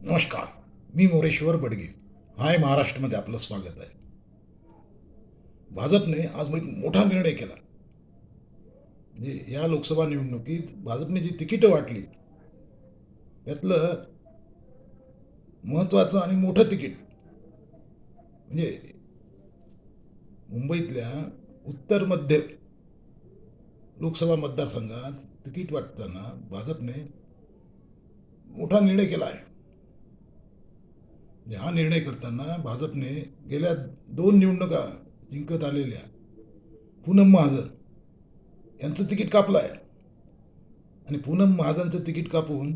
नमस्कार मी मोरेश्वर बडगे. हाय महाराष्ट्रमध्ये आपलं स्वागत आहे. भाजपने आज एक मोठा निर्णय केला. म्हणजे या लोकसभा निवडणुकीत भाजपने जी तिकीटं वाटली त्यातलं महत्त्वाचं आणि मोठं तिकीट म्हणजे मुंबईतल्या उत्तर मध्य लोकसभा मतदारसंघात तिकीट वाटताना भाजपने मोठा निर्णय केला आहे. म्हणजे हा निर्णय करताना भाजपने गेल्या दोन निवडणुका जिंकत आलेल्या पूनम महाजन यांचं तिकीट कापलं आहे आणि पूनम महाजनचं तिकीट कापून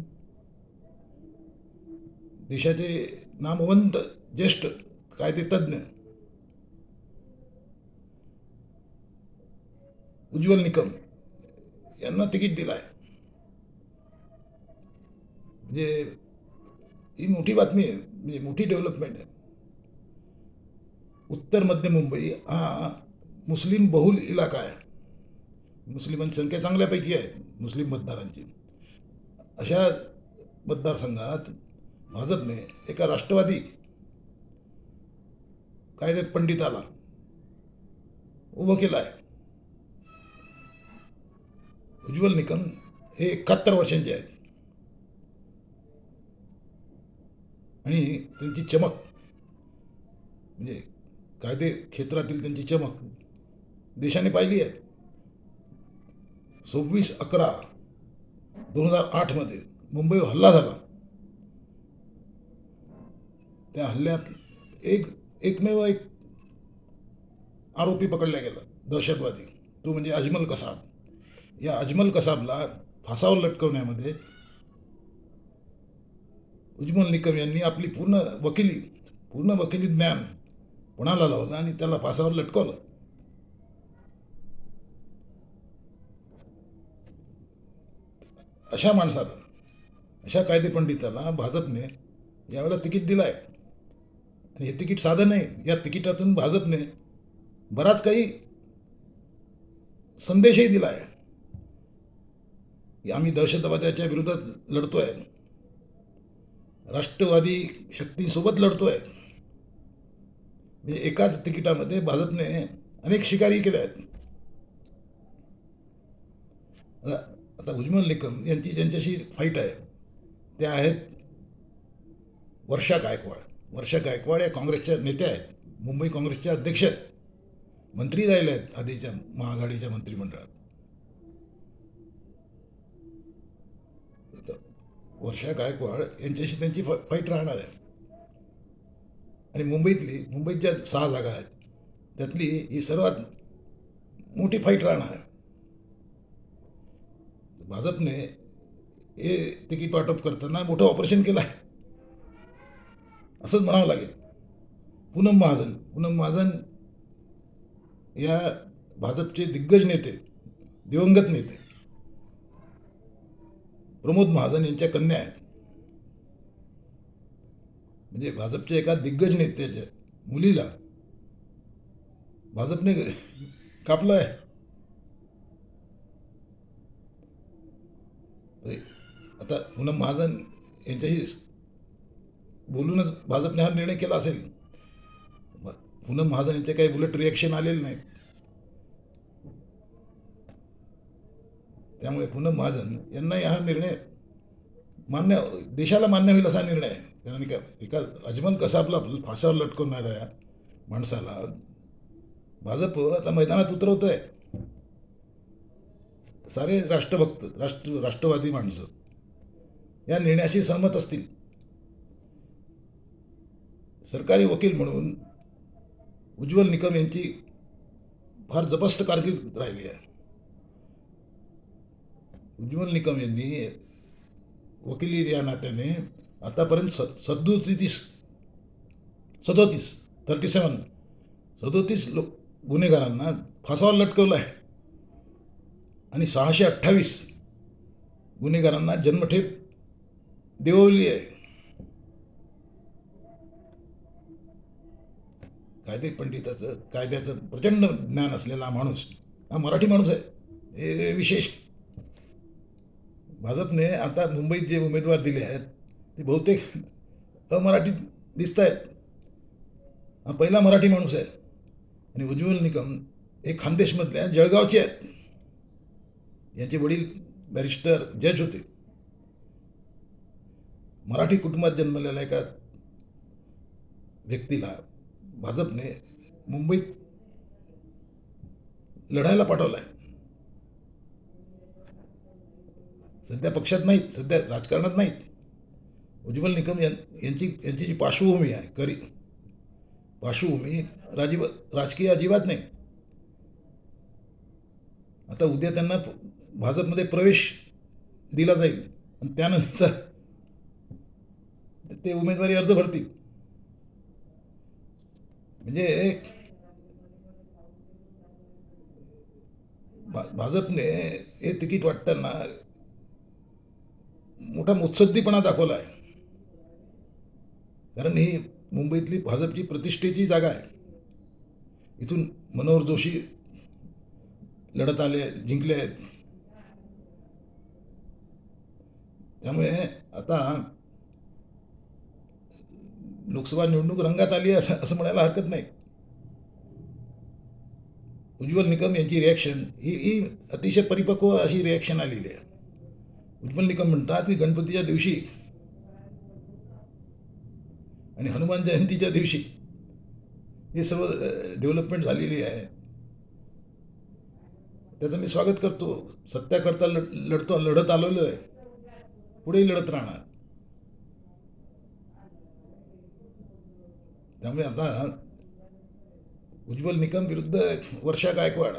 देशाचे नामवंत ज्येष्ठ कायदेतज्ञ उज्ज्वल निकम यांना तिकीट दिलं आहे म्हणजे ही मोठी बातमी आहे. म्हणजे मोठी डेव्हलपमेंट आहे. उत्तर मध्य मुंबई हा मुस्लिम बहुल इलाका आहे. मुस्लिमांची संख्या चांगल्यापैकी आहे मुस्लिम मतदारांची. अशा मतदारसंघात भाजपने एका राष्ट्रवादी कायदे पंडिताला उभं केलं आहे उज्ज्वल निकम हे एकाहत्तर वर्षांचे आहेत. आणि त्यांची चमक म्हणजे कायदे क्षेत्रातील त्यांची चमक देशाने पाहिली आहे. सव्वीस अकरा दोन हजार आठमध्ये मुंबईवर हल्ला झाला. त्या हल्ल्यात एक एकमेव एक आरोपी पकडला गेला दहशतवादी. तो म्हणजे अजमल कसाब. या अजमल कसाबला फासावर लटकवण्यामध्ये उज्ज्वल निकम यांनी आपली पूर्ण वकिली पूर्ण वकिली ज्ञान कुणाला लावलं आणि त्याला फासावर लटकवलं? अशा माणसाला अशा कायदे पंडिताला भाजपने यावेळेला तिकीट दिलं आहे आणि हे तिकीट साधं नाही या तिकिटातून भाजपने बराच काही संदेशही दिला आहे आम्ही दहशतवाद्याच्या विरोधात लढतोय. राष्ट्रवादी शक्तींसोबत लढतोय. म्हणजे एकाच तिकिटामध्ये भाजपने अनेक शिकारी केल्या आहेत. आता आता उज्ज्वल निकम यांची ज्यांच्याशी फाईट आहे त्या आहेत वर्षा गायकवाड. वर्षा गायकवाड या काँग्रेसच्या नेत्या आहेत. मुंबई काँग्रेसच्या अध्यक्ष आहेत. मंत्री राहिले आहेत आधीच्या महाआघाडीच्या मंत्रिमंडळात. वर्षा गायकवाड यांच्याशी त्यांची फ फाईट राहणार आहे. आणि मुंबईतली मुंबईत ज्या सहा जागा आहेत. त्यातली ही सर्वात मोठी फाईट राहणार आहे. भाजपने हे तिकीट वाटप करताना मोठं ऑपरेशन केलं आहे. असंच म्हणावं लागेल. पूनम महाजन पूनम महाजन या भाजपचे दिग्गज नेते दिवंगत नेते. प्रमोद महाजन यांच्या कन्या आहेत. म्हणजे भाजपच्या एका दिग्गज नेत्याच्या मुलीला भाजपने कापलं आहे. आता पूनम महाजन यांच्याशी बोलूनच भाजपने हा निर्णय केला असेल. पूनम महाजन यांचे काही बुलेट रिॲक्शन आलेले नाहीत. त्यामुळे पुन्हा महाजन यांना हा निर्णय मान्य देशाला मान्य होईल असा निर्णय आहे. कारण का एका अजमल कसाबला फासावर लटकवणाऱ्या माणसाला भाजप आता मैदानात उतरवत आहे सारे राष्ट्रभक्त राष्ट्र राष्ट्रवादी माणसं या निर्णयाशी सहमत असतील. सरकारी वकील म्हणून उज्ज्वल निकम यांची फार जबस्त कारकीर्द राहिली आहे. उज्ज्वल निकम यांनी वकिली या नात्याने आतापर्यंत स सदोतीस सदोतीस थर्टी सेवन सदोतीस लोक गुन्हेगारांना फासावर लटकवलं आहे. आणि सहाशे अठ्ठावीस गुन्हेगारांना जन्मठेप देववली आहे. कायदे पंडिताचं कायद्याचं प्रचंड ज्ञान असलेला माणूस हा मराठी माणूस आहे. हे विशेष भाजपने आता मुंबईत जे उमेदवार दिले आहेत ते बहुतेक अमराठी दिसत आहेत हा पहिला मराठी माणूस आहे. आणि उज्ज्वल निकम हे खानदेशमधल्या जळगावचे आहेत. यांचे वडील बॅरिस्टर जज होते. मराठी कुटुंबात जन्मलेल्या एका व्यक्तीला भाजपने मुंबईत लढायला पाठवलं आहे सध्या पक्षात नाहीत सध्या राजकारणात नाहीत. उज्ज्वल निकम यां यांची यांची जी पार्श्वभूमी आहे करी पार्श्वभूमी राजीव राजकीय अजिबात नाही. आता उद्या त्यांना भाजपमध्ये प्रवेश दिला जाईल आणि त्यानंतर ते उमेदवारी अर्ज भरतील. म्हणजे भाजपने हे तिकीट वाटताना मोठा मुत्सद्दीपणा दाखवला आहे. कारण ही मुंबईतली भाजपची प्रतिष्ठेची जागा आहे. इथून मनोहर जोशी लढत आले जिंकले आहेत. त्यामुळे आता लोकसभा निवडणूक रंगात आली आहे असं असं म्हणायला हरकत नाही. उज्ज्वल निकम यांची रिॲक्शन ही ही अतिशय परिपक्व अशी रिॲक्शन आलेली आहे. उज्ज्वल निकम म्हणतात की गणपतीच्या दिवशी आणि हनुमान जयंतीच्या दिवशी हे सर्व डेव्हलपमेंट झालेली आहे. त्याचं मी स्वागत करतो. सत्याकरता लढ लढतो लढत आलेलो आहे. पुढेही लढत राहणार. त्यामुळे आता उज्ज्वल निकम विरुद्ध वर्षा गायकवाड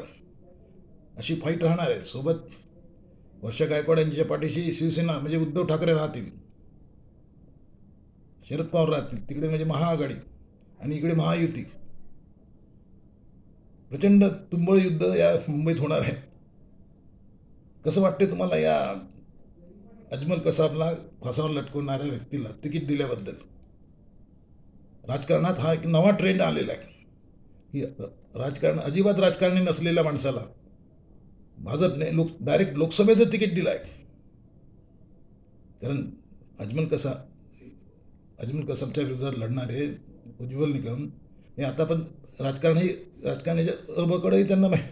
अशी फाईट राहणार आहे. सोबत वर्ष गायकवाड यांच्या पाठीशी शिवसेना म्हणजे उद्धव ठाकरे राहतील शरद पवार राहतील तिकडे म्हणजे महाआघाडी आणि इकडे महायुती प्रचंड तुंबळ युद्ध या मुंबईत होणार आहे कसं वाटते तुम्हाला या अजमल कसाबला फासावर लटकवणाऱ्या व्यक्तीला तिकीट दिल्याबद्दल राजकारणात हा एक नवा ट्रेंड आलेला आहे की राजकारण अजिबात राजकारणी नसलेल्या माणसाला भाजपने लोक डायरेक्ट लोकसभेचं तिकीट दिलं आहे कारण अजमल कसा अजमल कसाबच्या विरोधात लढणारे उज्ज्वल निकम हे आता पण राजकारणी राजकारणाच्या अबकडंही त्यांना माहीत.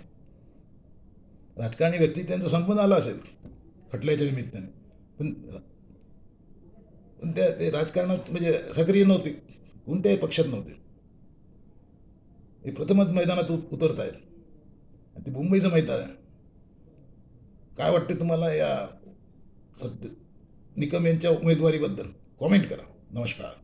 राजकारणी व्यक्ती त्यांचा संपून आला असेल खटल्याच्या निमित्ताने. पण पण त्या ते राजकारणात म्हणजे सक्रिय नव्हते. कोणत्याही पक्षात नव्हते. हे प्रथमच मैदानात उत उतरत आहेत ते मुंबईचं मैदान आहे. काय वाटते तुम्हाला या सत्य निकम यांच्या उमेदवारीबद्दल? कॉमेंट करा. नमस्कार.